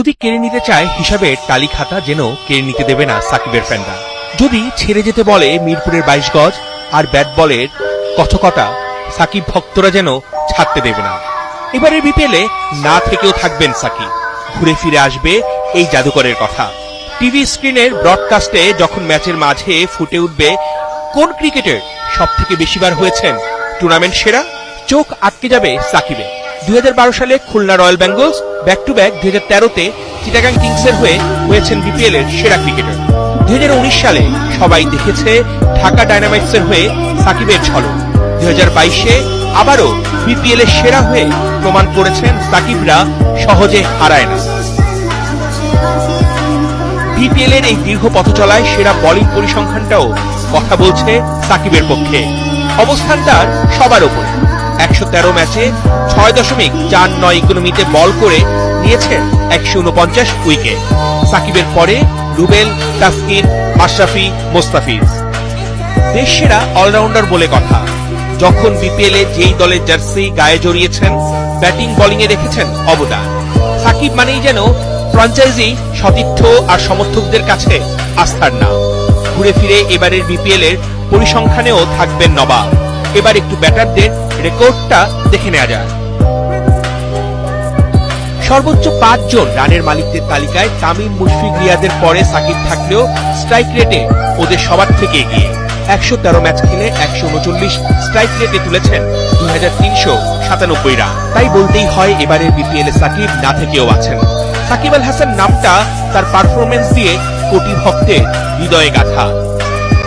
যদি কেড়ে নিতে চায় হিসাবের তালি খাতা যেন কেড়ে নিতে দেবে না সাকিবের ফ্যানরা। যদি ছেড়ে যেতে বলে মিরপুরের বাইশ গজ আর ব্যাট বলের কথকটা সাকিব ভক্তরা যেন ছাড়তে দেবে না। এবারের বিপিএলে না থেকেও থাকবেন সাকিব। ঘুরে ফিরে আসবে এই জাদুকরের কথা। টিভি স্ক্রিনের ব্রডকাস্টে যখন ম্যাচের মাঝে ফুটে উঠবে, কোন ক্রিকেটের সব থেকে বেশিবার হয়েছেন টুর্নামেন্ট সেরা? চোখ আটকে যাবে সাকিবে দুই হাজার বারো সালে Khulna Royal Bengals back to back দুই হাজার তেরোতে চিটাগাং কিংসের হয়ে হয়েছেন বিপিএল এর সেরা ক্রিকেটার। দুই হাজার উনিশ সালে সবাই দেখেছে ঢাকা ডায়নামাইটসের হয়ে সাকিবের ঝলক। দুই হাজার বাইশে আবারও বিপিএল এর সেরা হয়ে প্রমাণ করেছেন সাকিবরা সহজে হারায় না। বিপিএল এর এই দীর্ঘ পথ চলায় সেরা বোলিং পরিসংখ্যানটাও কথা বলছে সাকিবের পক্ষে। অবস্থানটার সবার ওপরে। একশো তেরো ম্যাচে ছয় দশমিক চার নয় ইকোনমিতে বল করে নিয়েছেন একশো উনপঞ্চাশ উইকেট। সাকিবের পরে রুবেল, তাসকিন মাশরাফি মোস্তাফিজ। দেশ সেরা অলরাউন্ডার বলে কথা, যখন বিপিএল যেই দলের জার্সি গায়ে জড়িয়েছেন, ব্যাটিং বোলিং এ রেখেছেন অবদান। সাকিব মানেই যেন ফ্রাঞ্চাইজি, সতীর্থ আর সমর্থকদের কাছে আস্থার নাম। ঘুরে ফিরে এবারের বিপিএল এর পরিসংখ্যানেও থাকবেন নবাব। এবার একটু ব্যাটারদের রেকর্ডটা দেখে নেওয়া যায়। সর্বোচ্চ পাঁচজন রানের মালিকদের তালিকায় তামিম মুশফিক রিয়াদের পরে সাকিব থাকলেও স্ট্রাইক রেটে ওদের সবার থেকে এগিয়ে। একশো তেরো ম্যাচ খেলে একশো উনচল্লিশ স্ট্রাইক রেটে তুলেছেন দুই হাজার তিনশো সাতানব্বই রান। তাই বলতেই হয় এবারের বিপিএল এ সাকিব না থেকেও আছেন। সাকিব আল হাসান নামটা তার পারফরমেন্স দিয়ে কোটি ভক্তের হৃদয়ে গাথা।